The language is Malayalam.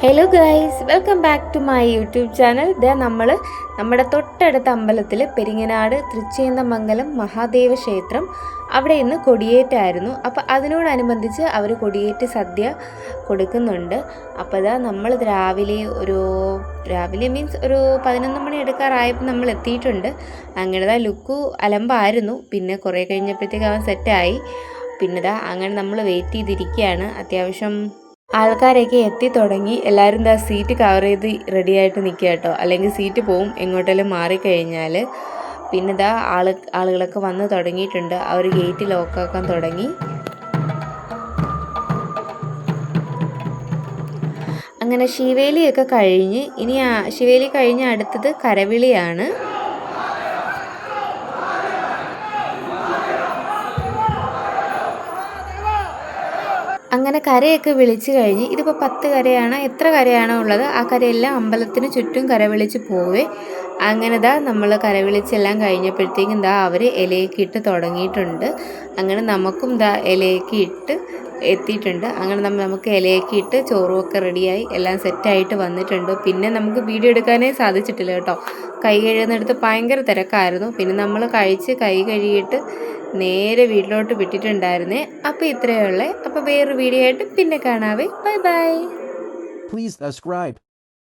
Hello guys welcome back to my YouTube channel the നമ്മൾ നമ്മുടെ തൊട്ടടുത്ത അമ്പലത്തിൽ പെരിങ്ങനാട് തൃച്ചേന്തമംഗലം മഹാദേവ ക്ഷേത്രം അവിടെ ഇന്ന് കൊടിയേറ്റായിരുന്നു. അപ്പോൾ അതിനോടനുബന്ധിച്ച് അവർ കൊടിയേറ്റ് സദ്യ കൊടുക്കുന്നുണ്ട്. അപ്പോൾ ഇതാ നമ്മൾ രാവിലെ ഒരു രാവിലെ മീൻസ് ഒരു പതിനൊന്ന് മണി എടുക്കാറായപ്പോൾ നമ്മൾ എത്തിയിട്ടുണ്ട്. അങ്ങനെ ഇതാ ലുക്കു അലമ്പായിരുന്നു. പിന്നെ കുറേ കഴിഞ്ഞപ്പോഴത്തേക്ക് അവൻ സെറ്റായി പിന്നെ ഇതാ അങ്ങനെ നമ്മൾ വെയിറ്റ് ചെയ്തിരിക്കുകയാണ്. അത്യാവശ്യം ആൾക്കാരൊക്കെ എത്തി തുടങ്ങി. എല്ലാവരും എന്താ സീറ്റ് കവർ ചെയ്ത് റെഡി ആയിട്ട് നിൽക്കുക കേട്ടോ അല്ലെങ്കിൽ സീറ്റ് പോവും എങ്ങോട്ടെങ്കിലും മാറിക്കഴിഞ്ഞാൽ പിന്നെ ഇതാ ആൾ ആളുകളൊക്കെ വന്ന് തുടങ്ങിയിട്ടുണ്ട്. അവർ ഗേറ്റ് ലോക്കാക്കാൻ തുടങ്ങി. അങ്ങനെ ശിവേലിയൊക്കെ കഴിഞ്ഞ് ഇനി ശിവേലി കഴിഞ്ഞ് അടുത്തത് കരവിളിയാണ്. അങ്ങനെ കരയൊക്കെ വിളിച്ചു കഴിഞ്ഞ് ഇതിപ്പോൾ പത്ത് കരയാണ് എത്ര കരയാണോ ഉള്ളത് ആ കരയെല്ലാം അമ്പലത്തിന് ചുറ്റും കര വിളിച്ച് പോവേ. അങ്ങനെ ദാ നമ്മൾ കര വിളിച്ചെല്ലാം കഴിഞ്ഞപ്പോഴത്തേക്കും ദാ അവർ ഇലയൊക്കെ ഇട്ട് തുടങ്ങിയിട്ടുണ്ട്. അങ്ങനെ നമുക്കും ദാ ഇലയൊക്കെ ഇട്ട് എത്തിയിട്ടുണ്ട്. അങ്ങനെ നമ്മൾ നമുക്ക് ഇലയൊക്കെ ഇട്ട് ചോറുമൊക്കെ റെഡിയായി. എല്ലാം സെറ്റായിട്ട് വന്നിട്ടുണ്ട്. പിന്നെ നമുക്ക് വീഡിയോ എടുക്കാനേ സാധിച്ചിട്ടില്ല കേട്ടോ. കൈ കഴുകുന്നിടത്ത് ഭയങ്കര തിരക്കായിരുന്നു. പിന്നെ നമ്മൾ കഴിച്ച് കൈ കഴുകിയിട്ട് നേരെ വീട്ടിലോട്ട് വിട്ടിട്ടുണ്ടായിരുന്നേ. അപ്പോൾ ഇത്രയേ ഉള്ളേ. അപ്പോൾ വേറൊരു വീഡിയോ ആയിട്ട് പിന്നെ കാണാവേ. Bye bye. Please subscribe.